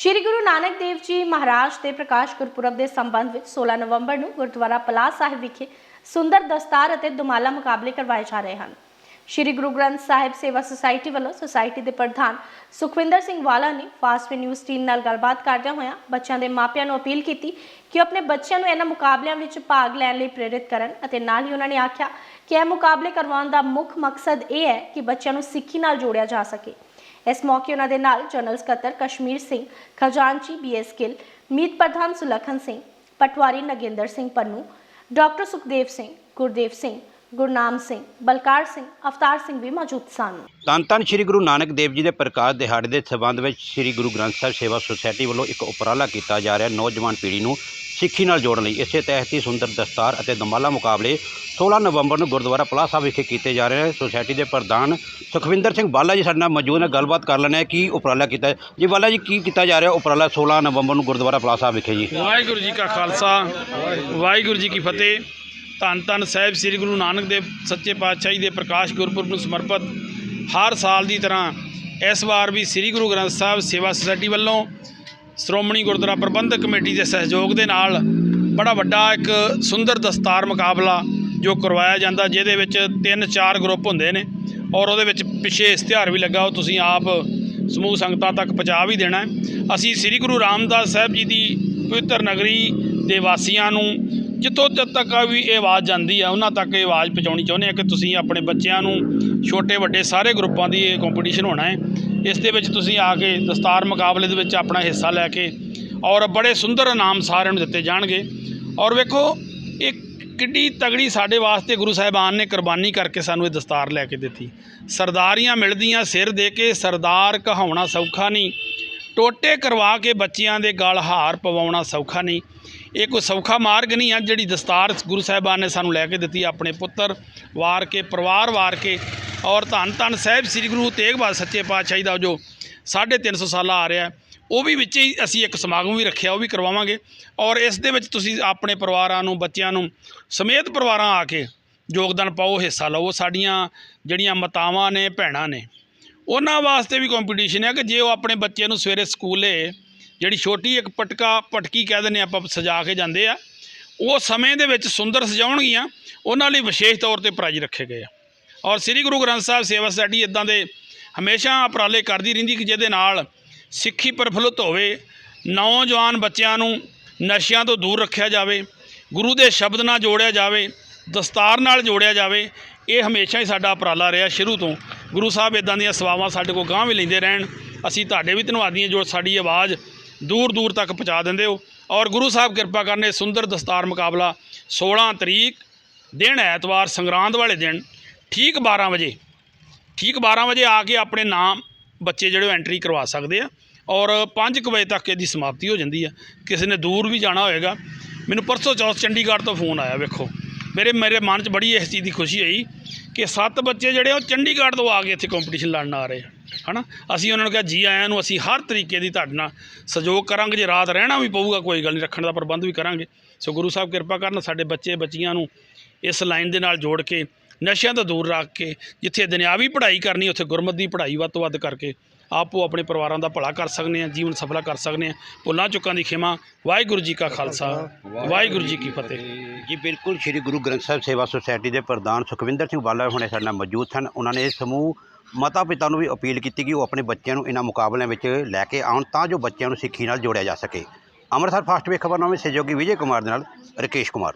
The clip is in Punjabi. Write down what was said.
ਸ਼੍ਰੀ ਗੁਰੂ ਨਾਨਕ ਦੇਵ ਜੀ ਮਹਾਰਾਜ ਦੇ ਪ੍ਰਕਾਸ਼ ਗੁਰਪੁਰਬ ਦੇ ਸੰਬੰਧ ਵਿੱਚ 16 ਨਵੰਬਰ ਨੂੰ ਗੁਰਦੁਆਰਾ ਪਲਾਸ ਸਾਹਿਬ ਵਿਖੇ ਸੁੰਦਰ ਦਸਤਾਰ ਅਤੇ ਦੁਮਾਲਾ ਮੁਕਾਬਲੇ ਕਰਵਾਏ ਜਾ ਰਹੇ ਹਨ। ਸ਼੍ਰੀ ਗੁਰੂ ਗ੍ਰੰਥ ਸਾਹਿਬ ਸੇਵਾ ਸੁਸਾਇਟੀ ਵੱਲੋਂ ਸੁਸਾਇਟੀ ਦੇ ਪ੍ਰਧਾਨ ਸੁਖਵਿੰਦਰ ਸਿੰਘ ਵਾਲਾ ਨੇ ਫਾਸਟ ਨਿਊਜ਼ ਟੀਮ ਨਾਲ ਗੱਲਬਾਤ ਕਰਦਿਆਂ ਹੋਇਆਂ ਬੱਚਿਆਂ ਦੇ ਮਾਪਿਆਂ ਨੂੰ ਅਪੀਲ ਕੀਤੀ ਕਿ ਉਹ ਆਪਣੇ ਬੱਚਿਆਂ ਨੂੰ ਇਹਨਾਂ ਮੁਕਾਬਲਿਆਂ ਵਿੱਚ ਭਾਗ ਲੈਣ ਲਈ ਪ੍ਰੇਰਿਤ ਕਰਨ ਅਤੇ ਨਾਲ ਹੀ ਉਹਨਾਂ ਨੇ ਆਖਿਆ ਕਿ ਇਹ ਮੁਕਾਬਲੇ ਕਰਵਾਉਣ ਦਾ ਮੁੱਖ ਮਕਸਦ ਇਹ ਹੈ ਕਿ ਬੱਚਿਆਂ ਨੂੰ ਸਿੱਖੀ ਨਾਲ ਜੋੜਿਆ ਜਾ ਸਕੇ। ਇਸ ਮੌਕੇ ਉਹਨਾਂ ਦੇ ਨਾਲ ਜਨਰਲ ਸਕੱਤਰ ਕਸ਼ਮੀਰ ਸਿੰਘ, ਖਜ਼ਾਨਚੀ ਬੀਐਸ ਗਿੱਲ, ਮੀਤ ਪ੍ਰਧਾਨ ਸੁਲੱਖਣ ਸਿੰਘ, ਪਟਵਾਰੀ ਨਗਿੰਦਰ ਸਿੰਘ ਪੰਨੂ, ਡਾਕਟਰ ਸੁਖਦੇਵ ਸਿੰਘ, ਗੁਰਦੇਵ ਸਿੰਘ, ਗੁਰਨਾਮ ਸਿੰਘ, ਬਲਕਾਰ ਸਿੰਘ, ਅਵਤਾਰ ਸਿੰਘ ਵੀ ਮੌਜੂਦ ਸਨ। ਧੰਨ ਧੰਨ ਸ੍ਰੀ ਗੁਰੂ ਨਾਨਕ ਦੇਵ ਜੀ ਦੇ ਪ੍ਰਕਾਸ਼ ਦਿਹਾੜੇ ਦੇ ਸਬੰਧ ਵਿੱਚ ਸ੍ਰੀ ਗੁਰੂ ਗ੍ਰੰਥ ਸਾਹਿਬ ਸੇਵਾ ਸੁਸਾਇਟੀ ਵੱਲੋਂ ਇੱਕ ਉਪਰਾਲਾ ਕੀਤਾ ਜਾ ਰਿਹਾ। ਨੌਜਵਾਨ ਪੀੜ੍ਹੀ ਨੂੰ ਸਿੱਖੀ ਨਾਲ ਜੋੜਨ ਲਈ। ਇਸੇ ਤਹਿਤ ਹੀ ਸੁੰਦਰ ਦਸਤਾਰ ਅਤੇ ਦਮਾਲਾ ਮੁਕਾਬਲੇ 16 ਨਵੰਬਰ ਨੂੰ ਗੁਰਦੁਆਰਾ ਪਲਾ ਸਾਹਿਬ ਵਿਖੇ ਕੀਤੇ ਜਾ ਰਹੇ ਹਨ ਸੁਸਾਇਟੀ ਦੇ ਪ੍ਰਧਾਨ ਸੁਖਵਿੰਦਰ ਸਿੰਘ ਬਾਲਾ ਜੀ ਸਾਡੇ ਨਾਲ ਮੌਜੂਦ ਨੇ। ਗੱਲਬਾਤ ਕਰ ਲੈਣੇ ਕੀ ਉਪਰਾਲਾ ਕੀਤਾ ਜੀ ਬਾਲਾ ਜੀ, ਕੀ ਕੀਤਾ ਜਾ ਰਿਹਾ ਉਪਰਾਲਾ 16 ਨਵੰਬਰ ਨੂੰ ਗੁਰਦੁਆਰਾ ਪਲਾ ਸਾਹਿਬ ਵਿਖੇ ਜੀ? ਵਾਹਿਗੁਰੂ ਜੀ ਕਾ ਖਾਲਸਾ, ਵਾਹਿਗੁਰੂ ਜੀ ਕੀ ਫਤਿਹ। ਧੰਨ ਧੰਨ ਸਾਹਿਬ ਸ੍ਰੀ ਗੁਰੂ ਨਾਨਕ ਦੇਵ ਸੱਚੇ ਪਾਤਸ਼ਾਹ ਜੀ ਦੇ ਪ੍ਰਕਾਸ਼ ਗੁਰਪੁਰਬ ਨੂੰ ਸਮਰਪਿਤ ਹਰ ਸਾਲ ਦੀ ਤਰ੍ਹਾਂ ਇਸ ਵਾਰ ਵੀ ਸ੍ਰੀ ਗੁਰੂ ਗ੍ਰੰਥ ਸਾਹਿਬ ਸੇਵਾ ਸੁਸਾਇਟੀ ਵੱਲੋਂ ਸ਼੍ਰੋਮਣੀ ਗੁਰਦੁਆਰਾ ਪ੍ਰਬੰਧਕ ਕਮੇਟੀ ਦੇ ਸਹਿਯੋਗ ਦੇ ਨਾਲ ਬੜਾ ਵੱਡਾ ਇੱਕ ਸੁੰਦਰ ਦਸਤਾਰ ਮੁਕਾਬਲਾ ਜੋ ਕਰਵਾਇਆ ਜਾਂਦਾ, ਜਿਹਦੇ ਵਿੱਚ ਤਿੰਨ ਚਾਰ ਗਰੁੱਪ ਹੁੰਦੇ ਨੇ ਔਰ ਉਹਦੇ ਵਿੱਚ ਪਿੱਛੇ ਇਸ਼ਤਿਹਾਰ ਵੀ ਲੱਗਾ, ਉਹ ਤੁਸੀਂ ਆਪ ਸਮੂਹ ਸੰਗਤਾਂ ਤੱਕ ਪਹੁੰਚਾ ਵੀ ਦੇਣਾ ਅਸੀਂ ਸ੍ਰੀ ਗੁਰੂ ਰਾਮਦਾਸ ਸਾਹਿਬ ਜੀ ਦੀ ਪਵਿੱਤਰ ਨਗਰੀ ਦੇ ਵਾਸੀਆਂ ਨੂੰ ਜਿੱਥੋਂ ਜਦ ਤੱਕ ਵੀ ਇਹ ਆਵਾਜ਼ ਜਾਂਦੀ ਆ, ਉਹਨਾਂ ਤੱਕ ਇਹ ਆਵਾਜ਼ ਪਹੁੰਚਾਉਣੀ ਚਾਹੁੰਦੇ ਆ ਕਿ ਤੁਸੀਂ ਆਪਣੇ ਬੱਚਿਆਂ ਨੂੰ ਛੋਟੇ ਵੱਡੇ ਸਾਰੇ ਗਰੁੱਪਾਂ ਦੀ ਇਹ ਕੰਪੀਟੀਸ਼ਨ ਹੋਣਾ ਹੈ। ਇਸ ਦੇ ਵਿੱਚ ਤੁਸੀਂ ਆ ਕੇ ਦਸਤਾਰ ਮੁਕਾਬਲੇ ਦੇ ਵਿੱਚ ਆਪਣਾ ਹਿੱਸਾ ਲੈ ਕੇ ਔਰ ਬੜੇ ਸੁੰਦਰ ਇਨਾਮ ਸਾਰਿਆਂ ਨੂੰ ਦਿੱਤੇ ਜਾਣਗੇ। ਔਰ ਵੇਖੋ, ਇਹ ਕਿੱਡੀ ਤਗੜੀ ਸਾਡੇ ਵਾਸਤੇ ਗੁਰੂ ਸਾਹਿਬਾਨ ਨੇ ਕੁਰਬਾਨੀ ਕਰਕੇ ਸਾਨੂੰ ਇਹ ਦਸਤਾਰ ਲੈ ਕੇ ਦਿੱਤੀ। ਸਰਦਾਰੀਆਂ ਮਿਲਦੀਆਂ ਸਿਰ ਦੇ ਕੇ, ਸਰਦਾਰ ਕਹਾਉਣਾ ਸੌਖਾ ਨਹੀਂ। ਟੋਟੇ ਕਰਵਾ ਕੇ ਬੱਚਿਆਂ ਦੇ ਗਲ ਹਾਰ ਪਵਾਉਣਾ ਸੌਖਾ ਨਹੀਂ। ਇਹ ਕੋਈ ਸੌਖਾ ਮਾਰਗ ਨਹੀਂ ਆ ਜਿਹੜੀ ਦਸਤਾਰ ਗੁਰੂ ਸਾਹਿਬਾਨ ਨੇ ਸਾਨੂੰ ਲੈ ਕੇ ਦਿੱਤੀ। ਆਪਣੇ ਪੁੱਤਰ ਵਾਰ ਕੇ, ਪਰਿਵਾਰ ਵਾਰ ਕੇ ਔਰ ਧੰਨ ਧੰਨ ਸਾਹਿਬ ਸ੍ਰੀ ਗੁਰੂ ਤੇਗ ਬਹਾਦਰ ਸੱਚੇ ਪਾਤਸ਼ਾਹੀ ਦਾ ਜੋ 350 ਸਾਲਾ ਆ ਰਿਹਾ ਉਹ ਵੀ ਵਿੱਚ ਹੀ ਅਸੀਂ ਇੱਕ ਸਮਾਗਮ ਵੀ ਰੱਖਿਆ, ਉਹ ਵੀ ਕਰਵਾਵਾਂਗੇ। ਔਰ ਇਸ ਦੇ ਵਿੱਚ ਤੁਸੀਂ ਆਪਣੇ ਪਰਿਵਾਰਾਂ ਨੂੰ, ਬੱਚਿਆਂ ਨੂੰ, ਸਮੇਤ ਪਰਿਵਾਰਾਂ ਆ ਕੇ ਯੋਗਦਾਨ ਪਾਓ, ਹਿੱਸਾ ਲਓ। ਸਾਡੀਆਂ ਜਿਹੜੀਆਂ ਮਾਤਾਵਾਂ ਨੇ, ਭੈਣਾਂ ਨੇ, ਉਹਨਾਂ ਵਾਸਤੇ ਵੀ ਕੰਪੀਟੀਸ਼ਨ ਹੈ ਕਿ ਜੇ ਉਹ ਆਪਣੇ ਬੱਚੇ ਨੂੰ ਸਵੇਰੇ ਸਕੂਲੇ ਜਿਹੜੀ ਛੋਟੀ ਇੱਕ ਪਟਕਾ, ਪਟਕੀ ਕਹਿ ਦਿੰਦੇ ਆਪਾਂ, ਸਜਾ ਕੇ ਜਾਂਦੇ ਆ, ਉਹ ਸਮੇਂ ਦੇ ਵਿੱਚ ਸੁੰਦਰ ਸਜਾਉਣਗੀਆਂ, ਉਹਨਾਂ ਲਈ ਵਿਸ਼ੇਸ਼ ਤੌਰ ਤੇ ਪ੍ਰਾਈਜ਼ ਰੱਖੇ ਗਏ ਆ। ਔਰ ਸ੍ਰੀ ਗੁਰੂ ਗ੍ਰੰਥ ਸਾਹਿਬ ਸੇਵਾ ਸੁਸਾਇਟੀ ਇਦਾਂ ਦੇ ਹਮੇਸ਼ਾ ਉਪਰਾਲੇ ਕਰਦੀ ਰਹਿੰਦੀ ਕਿ ਜਿਹਦੇ ਨਾਲ ਸਿੱਖੀ ਪ੍ਰਫੁੱਲਤ ਹੋਵੇ, ਨੌਜਵਾਨ ਬੱਚਿਆਂ ਨੂੰ ਨਸ਼ਿਆਂ ਤੋਂ ਦੂਰ ਰੱਖਿਆ ਜਾਵੇ, ਗੁਰੂ ਦੇ ਸ਼ਬਦ ਨਾਲ ਜੋੜਿਆ ਜਾਵੇ, ਦਸਤਾਰ ਨਾਲ ਜੋੜਿਆ ਜਾਵੇ, ਇਹ ਹਮੇਸ਼ਾ ਹੀ ਸਾਡਾ ਉਪਰਾਲਾ ਰਿਹਾ ਸ਼ੁਰੂ ਤੋਂ। ਗੁਰੂ ਸਾਹਿਬ ਇਦਾਂ ਦੀਆਂ ਸੇਵਾਵਾਂ ਸਾਡੇ ਕੋਲ ਗਾਂਹ ਵੀ ਲੈਂਦੇ ਰਹਿਣ, ਅਸੀਂ ਤੁਹਾਡੇ ਵੀ ਧੰਨਵਾਦੀ ਹਾਂ ਜੋ ਸਾਡੀ ਆਵਾਜ਼ ਦੂਰ ਦੂਰ ਤੱਕ ਪਹੁੰਚਾ ਦਿੰਦੇ ਹੋ। ਔਰ ਗੁਰੂ ਸਾਹਿਬ ਕਿਰਪਾ ਕਰਨੇ ਸੁੰਦਰ ਦਸਤਾਰ ਮੁਕਾਬਲਾ 16 ਤਰੀਕ ਦਿਨ ਐਤਵਾਰ ਸੰਗਰਾਂਦ ਵਾਲੇ ਦਿਨ ਠੀਕ 12 ਵਜੇ, ਠੀਕ 12 ਵਜੇ ਆ ਕੇ ਆਪਣੇ ਨਾਮ ਬੱਚੇ ਜਿਹੜੇ ਐਂਟਰੀ ਕਰਵਾ ਸਕਦੇ ਆ ਔਰ 5 ਵਜੇ ਤੱਕ ਇਹਦੀ ਸਮਾਪਤੀ ਹੋ ਜਾਂਦੀ ਆ। ਕਿਸੇ ਨੇ ਦੂਰ ਵੀ ਜਾਣਾ ਹੋਏਗਾ। ਮੈਨੂੰ ਪਰਸੋਂ ਚੌਥ ਚੰਡੀਗੜ੍ਹ ਤੋਂ ਫੋਨ ਆਇਆ, ਵੇਖੋ। ਮੇਰੇ ਮੇਰੇ ਮਨ 'ਚ ਬੜੀ ਇਸ ਚੀਜ਼ ਦੀ ਖੁਸ਼ੀ ਹੋਈ ਕਿ ਸੱਤ ਬੱਚੇ ਜਿਹੜੇ ਉਹ ਚੰਡੀਗੜ੍ਹ ਤੋਂ ਆ ਕੇ ਇੱਥੇ ਕੰਪੀਟੀਸ਼ਨ ਲੜਨ ਆ ਰਹੇ ਆ, ਹਨਾ? ਅਸੀਂ ਉਹਨਾਂ ਨੂੰ ਕਿਹਾ, ਜੀ ਆਇਆਂ ਨੂੰ ਅਸੀਂ ਹਰ ਤਰੀਕੇ ਦੀ ਤੁਹਾਡੇ ਨਾਲ ਸਹਿਯੋਗ ਕਰਾਂਗੇ। ਜੇ ਰਾਤ ਰਹਿਣਾ ਵੀ ਪਊਗਾ, ਕੋਈ ਗੱਲ ਨਹੀਂ, ਰੱਖਣ ਦਾ ਪ੍ਰਬੰਧ ਵੀ ਕਰਾਂਗੇ। ਸੋ ਗੁਰੂ ਸਾਹਿਬ ਕਿਰਪਾ ਕਰਨ ਸਾਡੇ ਬੱਚੇ, ਬੱਚੀਆਂ ਨੂੰ ਇਸ ਲਾਈਨ ਦੇ ਨਾਲ ਜੋੜ ਕੇ ਨਸ਼ਿਆਂ ਤੋਂ ਦੂਰ ਰੱਖ ਕੇ, ਜਿੱਥੇ ਦੁਨਿਆਵੀ ਪੜ੍ਹਾਈ ਕਰਨੀ, ਉੱਥੇ ਗੁਰਮਤ ਦੀ ਪੜ੍ਹਾਈ ਵੱਧ ਤੋਂ ਵੱਧ ਕਰਕੇ ਆਪੋ ਆਪਣੇ ਪਰਿਵਾਰਾਂ ਦਾ ਭਲਾ ਕਰ ਸਕਨੇ ਆ ਜੀਵਨ ਸਫਲਾ ਕਰ ਸਕਨੇ ਆ ਭੁੱਲਾਂ ਚੁੱਕਾਂ ਦੀ ਖਿਮਾ, ਵਾਹਿਗੁਰੂ ਜੀ ਕਾ ਖਾਲਸਾ, ਵਾਹਿਗੁਰੂ ਜੀ ਕੀ ਫਤਿਹ। ਜੀ, ਬਿਲਕੁਲ ਸ੍ਰੀ ਗੁਰੂ ਗ੍ਰੰਥ ਸਾਹਿਬ ਸੇਵਾ ਸੁਸਾਇਟੀ ਦੇ ਪ੍ਰਧਾਨ ਸੁਖਵਿੰਦਰ ਸਿੰਘ ਬਾਲਾ ਹੁਣੇ ਸਾਡੇ ਨਾਲ ਮੌਜੂਦ ਸਨ। ਉਹਨਾਂ ਨੇ ਇਹ ਸਮੂਹ ਮਾਤਾ ਪਿਤਾ ਨੂੰ ਵੀ ਅਪੀਲ ਕੀਤੀ ਕਿ ਉਹ ਆਪਣੇ ਬੱਚਿਆਂ ਨੂੰ ਇਹਨਾਂ ਮੁਕਾਬਲਿਆਂ ਵਿੱਚ ਲੈ ਕੇ ਆਉਣ ਤਾਂ ਜੋ ਬੱਚਿਆਂ ਨੂੰ ਸਿੱਖੀ ਨਾਲ ਜੋੜਿਆ ਜਾ ਸਕੇ। ਅੰਮ੍ਰਿਤਸਰ ਫਾਸਟ ਵੇ ਖਬਰਨਾਮੇ ਸਹਿਯੋਗੀ ਵਿਜੇ ਕੁਮਾਰ ਦੇ ਨਾਲ ਰਕੇਸ਼ ਕੁਮਾਰ।